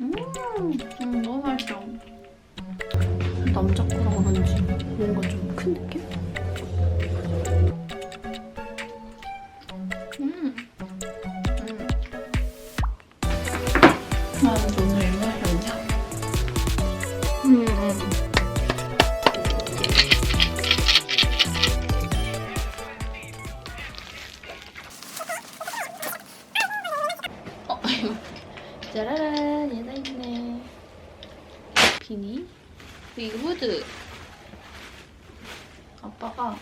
음, 음 너무 맛있어. 남자 거라 그런지 뭔가 좀 큰 느낌? 짜라란, 얘가 있네. 비니? 그리고 후드. 아빠가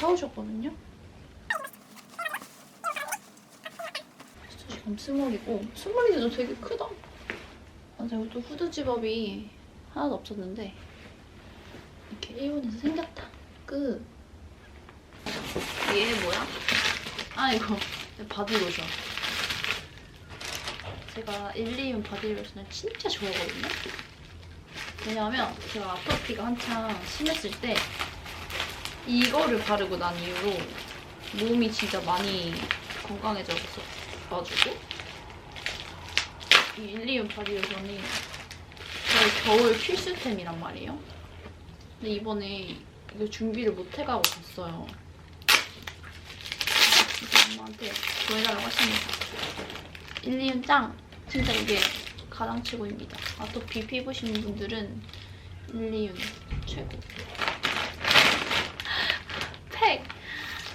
사오셨거든요? 진짜 지금 스몰이고, 스몰인데도 되게 크다. 맞아, 이것도 후드 집업이 하나도 없었는데, 이렇게 일본에서 생겼다. 끝. 얘 뭐야? 아, 이거 바디 로션. 제가 1, 2인 바디로션을 진짜 좋아하거든요. 왜냐하면 제가 아토피가 한창 심했을 때 이거를 바르고 난 이후로 몸이 진짜 많이 건강해져가지고 이 1, 2인 바디로션이 저의 겨울 필수템이란 말이에요. 근데 이번에 이거 준비를 못 해가고 갔어요. 엄마한테 보내달라고 했습니다. 1, 2인 짱! 진짜 이게 가장치고입니다. 아토피 피부신 분들은 1, 2윤 최고. 팩!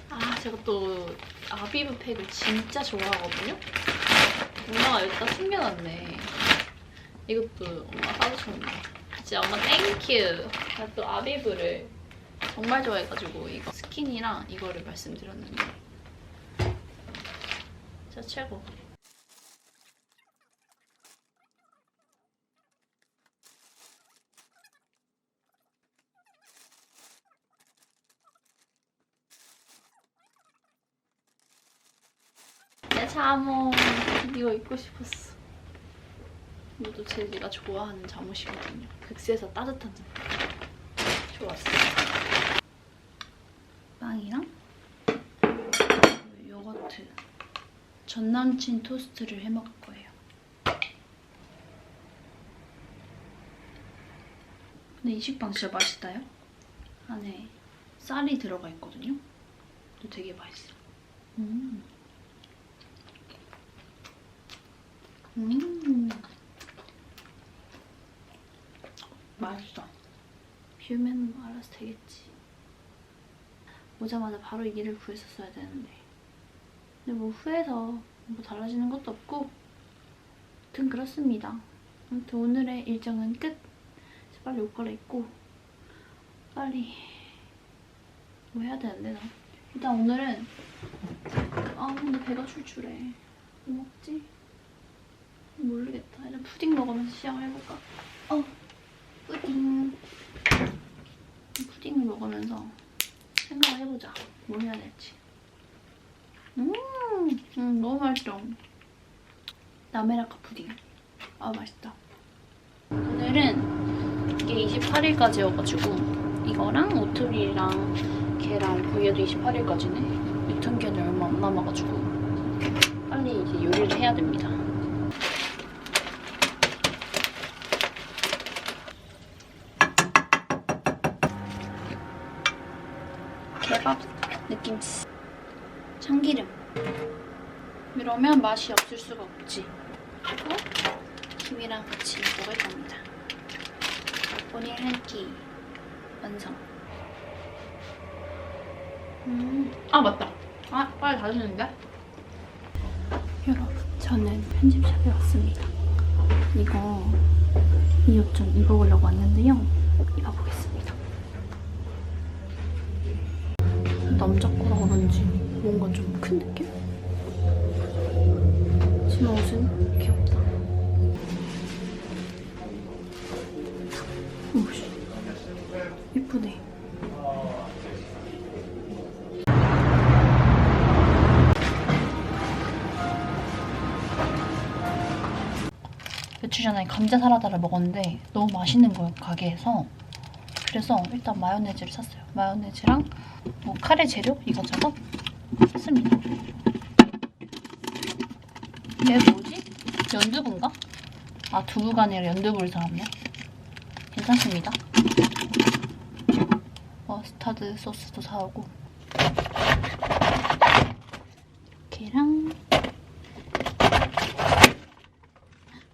아, 제가 또 아비브 팩을 진짜 좋아하거든요? 엄마가 여기다 숨겨놨네. 이것도 엄마 사주셨네. 진짜 엄마 땡큐! 제가 또 아비브를 정말 좋아해가지고 이거 스킨이랑 이거를 말씀드렸는데 진짜 최고. 잠옷 이거 입고 싶었어. 이것도 제가 좋아하는 잠옷이거든요. 극세에서 따뜻한 잠옷. 좋았어. 빵이랑 요거트. 전 남친 토스트를 해 먹을 거예요. 근데 이 식빵 진짜 맛있다요. 안에 쌀이 들어가 있거든요. 되게 맛있어. 음. 음. 맛있어. 비우면 뭐 알아서 되겠지. 오자마자 바로 이 길을 구했었어야 되는데. 근데 뭐 후에서 뭐 달라지는 것도 없고. 아무튼 그렇습니다. 아무튼 오늘의 일정은 끝. 빨리 옷 갈아입고 빨리 뭐 해야 되는데 나. 일단 오늘은 아 근데 배가 출출해. 뭐 먹지? 모르겠다. 일단 푸딩 먹으면서 시작을 해볼까? 어, 푸딩. 푸딩을 먹으면서 생각을 해보자. 뭘 해야 될지. 음, 음 너무 맛있어. 나메라카 푸딩. 아, 맛있다. 오늘은 이게 28일까지여가지고 이거랑 오트밀이랑 계란 구이에도 28일까지네. 유통기한이 얼마 안 남아가지고 빨리 이제 요리를 해야 됩니다. 느낌 참기름. 이러면 맛이 없을 수가 없지. 그리고 김이랑 같이 먹을 겁니다. 오늘 한 끼 완성. 음. 아 맞다. 아 빨리 닫으시는데? 여러분 저는 편집샵에 왔습니다. 이거 이옷 좀 입어보려고 왔는데요. 입어보겠습니다 남자 거라 그런지 뭔가 좀 큰 느낌? 치마 옷은 귀엽다. 오씨, 예쁘네. 며칠 전에 감자 사라다를 먹었는데 너무 맛있는 거예요 가게에서 그래서 일단 마요네즈를 샀어요 마요네즈랑 뭐 카레 재료 이것저것 샀습니다. 얘 뭐지? 연두부인가? 아 두부가 아니라 연두부를 사왔네. 괜찮습니다. 머스타드 소스도 사오고 계랑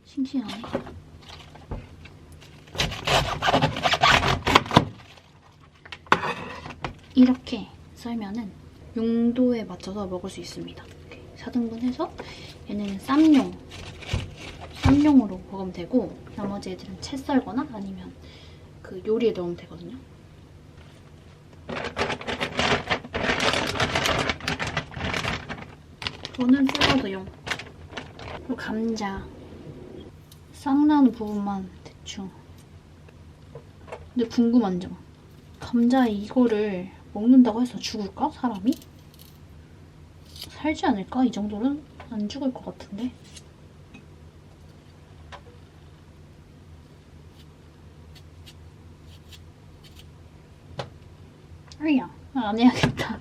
싱싱한 거. 이렇게 썰면은 용도에 맞춰서 먹을 수 있습니다. 이렇게 4등분 해서 얘는 쌈용 쌈용으로 먹으면 되고 나머지 애들은 채 썰거나 아니면 그 요리에 넣으면 되거든요. 저는 샐러드용 그리고 감자 싹 나는 부분만 대충 근데 궁금한 점 감자 이거를 먹는다고 해서 죽을까? 사람이? 살지 않을까? 이 정도는 안 죽을 것 같은데 아야 안 해야겠다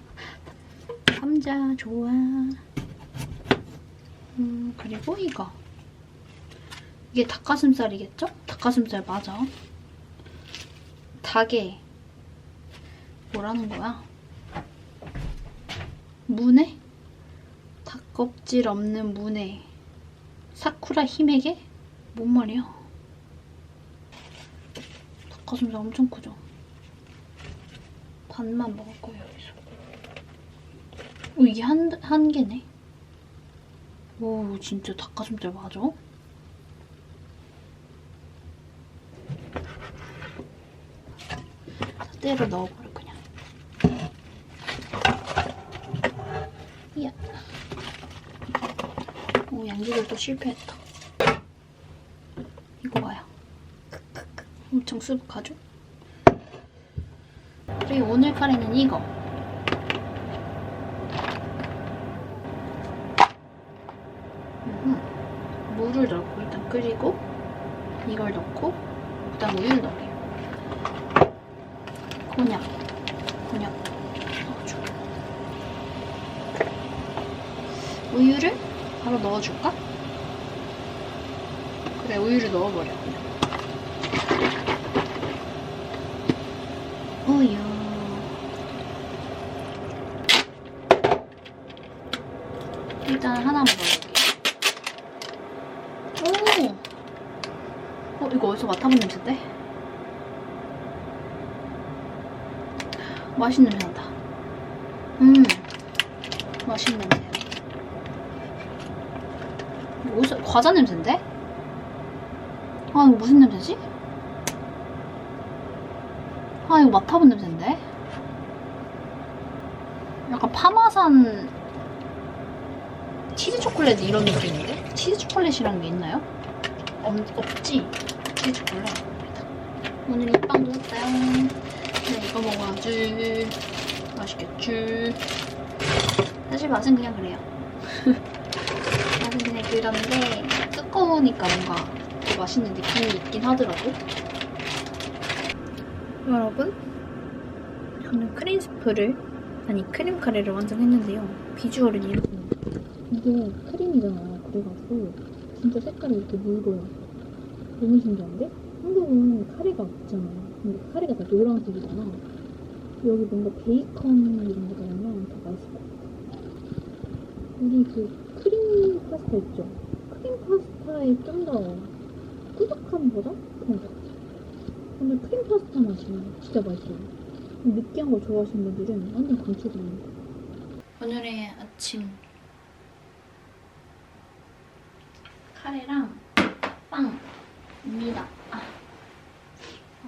감자 좋아 음 그리고 이거 이게 닭가슴살이겠죠? 닭가슴살 맞아 닭에 뭐라는 거야? 문에? 닭껍질 없는 문에 사쿠라 히메게? 뭔 말이야? 닭가슴살 엄청 크죠? 반만 먹을 거예요, 여기서. 어, 이게 한, 한 개네? 오, 진짜 닭가슴살 맞아? 다 때려 넣어버려, 그냥. 이야. 오, 양지들도 실패했다. 이거 봐요. 엄청 수북하죠? 그리고 오늘 카레는 이거. 음흠. 물을 넣고 일단 끓이고 이걸 넣고 그다음 우유를. 곤약, 곤약 넣어줘. 우유를 바로 넣어줄까? 그래 우유를 넣어버려. 우유. 일단 하나만 넣어볼게요. 오! 어, 이거 어디서 맡아본 냄새인데? 맛있는 냄새 난다. 음, 맛있는 냄새. 이거 어디서, 과자 냄새인데? 아, 이거 무슨 냄새지? 아 이거 맡아본 냄새인데? 약간 파마산 치즈 초콜릿 이런 느낌인데? 치즈 초콜릿이란 게 있나요? 없, 없지? 치즈 초콜릿 오늘 이빵 먹었어요 네 이거 먹어야지 맛있겠지 사실 맛은 그냥 그래요 그런데 두꺼우니까 뭔가 더 맛있는 느낌이 있긴 하더라고. 여러분 저는 크림 스프를 아니 크림 카레를 완성했는데요. 비주얼은 이렇게 이게 크림이잖아 그래가지고. 진짜 색깔이 이렇게 묽어요. 너무 신기한데? 한국은 카레가 없잖아 근데 카레가 다 노란색이잖아. 여기 뭔가 베이컨 이런 거 넣으면 더 같아 우리 그 파스타 있죠? 크림 파스타에 좀 더 꾸덕함보다 그런 것 같아 오늘 크림 파스타 맛이 진짜 맛있어요. 느끼한 거 좋아하시는 분들은 완전 강추드립니다. 오늘의 아침 카레랑 빵입니다. 아,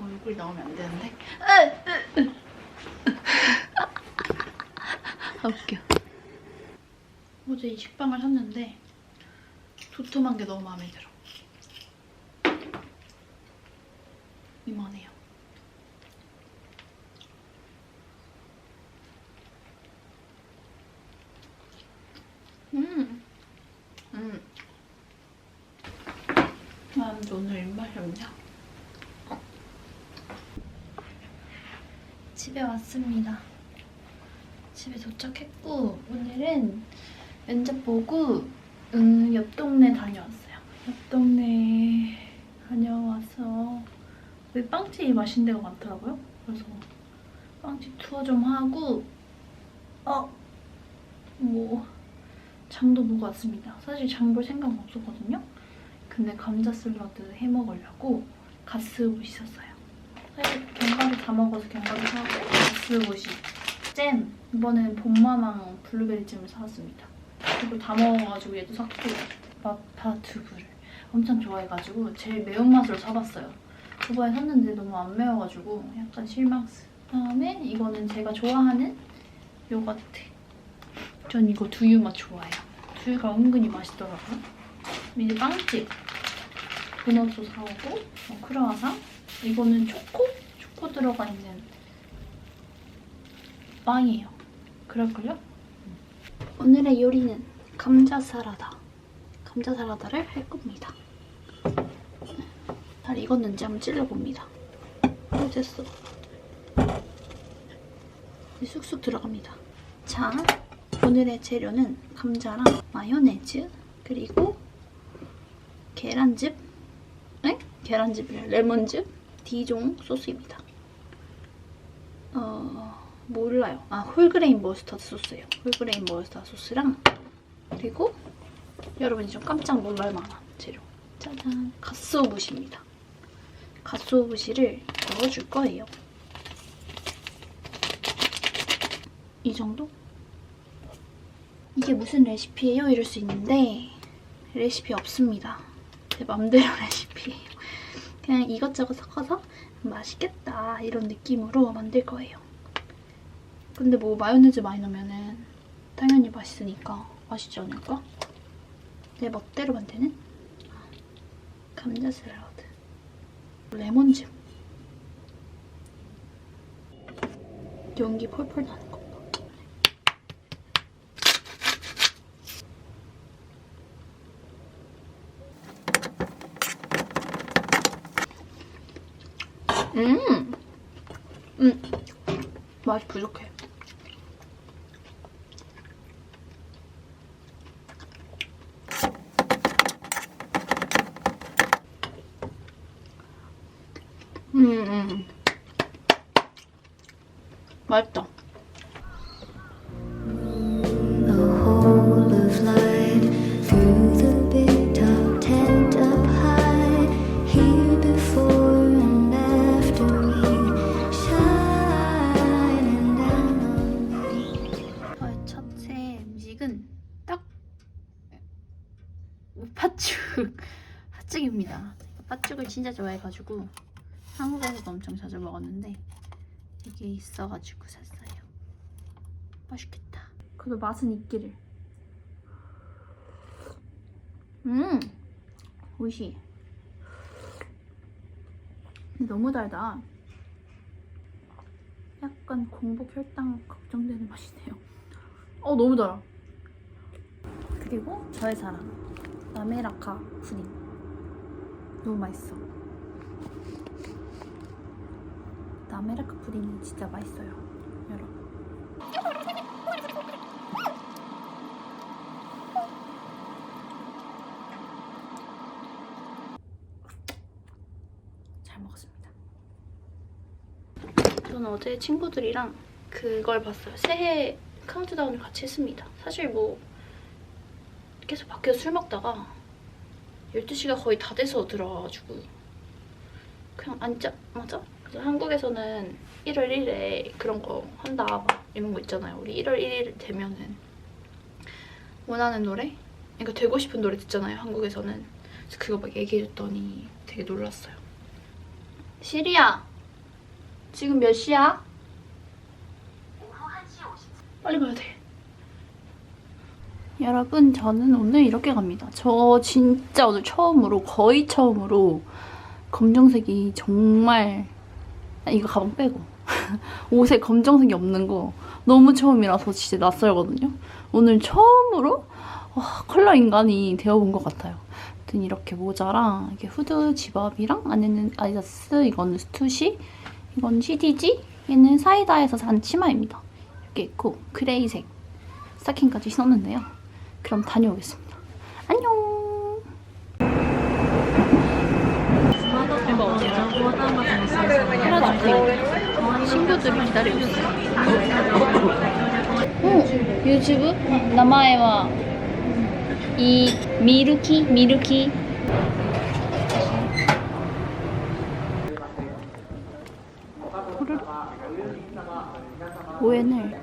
얼굴 나오면 안 되는데. 아 웃겨. 어제 이 식빵을 샀는데 도톰한 게 너무 마음에 들어. 이만해요. 음, 음. 난 오늘 입맛이 없냐? 집에 왔습니다. 집에 도착했고 오늘은 면접 보고 음, 옆 동네 다녀왔어요. 옆 동네 근데 빵집이 맛있는 데가 많더라고요. 그래서 빵집 투어 좀 하고 어, 뭐 장도 보고 왔습니다. 사실 장 볼 생각은 없었거든요. 근데 감자 샐러드 해 먹으려고 가스옷이 샀어요. 사실 견과류 다 먹어서 견과류 사고 가스옷이 잼! 이번엔 봄마망 블루베리 잼을 사왔습니다. 그리고 다 먹어가지고 얘도 샀고 마파 두부를 엄청 좋아해가지고 제일 매운맛으로 사봤어요. 저번에 샀는데 너무 안 매워가지고 약간 실망스. 그다음에 이거는 제가 좋아하는 요거트. 전 이거 두유 맛 좋아해요. 두유가 은근히 맛있더라고요. 이제 빵집. 도넛도 사오고 어, 크루아상. 이거는 초코? 초코 들어가 있는 빵이에요. 그럴걸요? 오늘의 요리는 감자 사라다. 감자 사라다를 할 겁니다. 잘 익었는지 한번 찔러봅니다. 어, 됐어. 쑥쑥 들어갑니다. 자, 오늘의 재료는 감자랑 마요네즈, 그리고 계란즙, 에? 계란즙이래, 레몬즙, 디종 소스입니다. 어, 몰라요. 아, 홀그레인 머스타드 소스예요. 홀그레인 머스타드 소스랑 그리고 여러분이 좀 깜짝 놀랄 만한 재료. 짜잔, 가스오부시입니다. 가스오부시를 넣어줄 거예요. 이 정도? 이게 무슨 레시피예요? 이럴 수 있는데 레시피 없습니다. 제 맘대로 레시피예요. 그냥 이것저것 섞어서 맛있겠다 이런 느낌으로 만들 거예요. 근데 뭐 마요네즈 많이 넣으면은 당연히 맛있으니까 맛있지 않을까? 내 멋대로 만드는 감자 샐러드 레몬즙 연기 펄펄 나는 거 음! 음! 맛이 부족해. 째 음식은 떡 팥죽 팥죽입니다. 팥죽을 진짜 좋아해가지고 한국에서도 엄청 자주 먹었는데 이게 있어가지고 샀어요. 맛있겠다. 그래도 맛은 있기를. 음, 오이시. 근데 너무 달다. 약간 공복 혈당 걱정되는 맛이네요. 어 너무 달아. 그리고 저의 사랑 나메라카 푸딩 너무 맛있어. 나메라카 푸딩이 진짜 맛있어요, 여러분. 잘 먹었습니다. 저는 어제 친구들이랑 그걸 봤어요. 새해 카운트다운을 같이 했습니다. 사실 뭐 계속 밖에서 술 먹다가 12시가 거의 다 돼서 들어와가지고 그냥 앉자마자 그래서 한국에서는 1월 1일에 그런 거 한다 막 이런 거 있잖아요. 우리 1월 1일 되면은 원하는 노래? 그러니까 되고 싶은 노래 듣잖아요. 한국에서는. 그래서 그거 막 얘기해줬더니 되게 놀랐어요. 시리야 지금 몇 시야? 빨리 가야 돼. 여러분, 저는 오늘 이렇게 갑니다. 저 진짜 오늘 처음으로, 거의 처음으로 검정색이 정말, 아, 이거 가방 빼고. 옷에 검정색이 없는 거 너무 처음이라서 진짜 낯설거든요. 오늘 처음으로 와, 컬러 인간이 되어본 것 같아요. 아무튼 이렇게 모자랑 이렇게 후드 집업이랑 안에는 아디다스, 이거는 스투시, 이건 CDG, 얘는 사이다에서 산 치마입니다. 이렇게 있고 그레이색 스타킹까지 신었는데요. 그럼 다녀오겠습니다. 안녕. 같아요. 친구들이 기다리고 있어요. 어, 유튜브? 나마에와 이 미루키 미루키 오엔을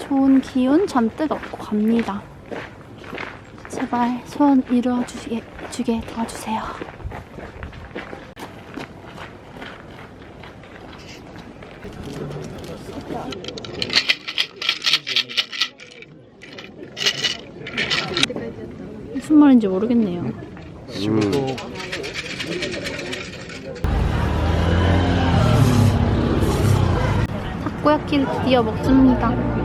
좋은 기운 잔뜩 얻고 갑니다. 제발 소원 이루어 주게 주게 도와주세요. 무슨 말인지 모르겠네요. 타코야키를 드디어 먹습니다.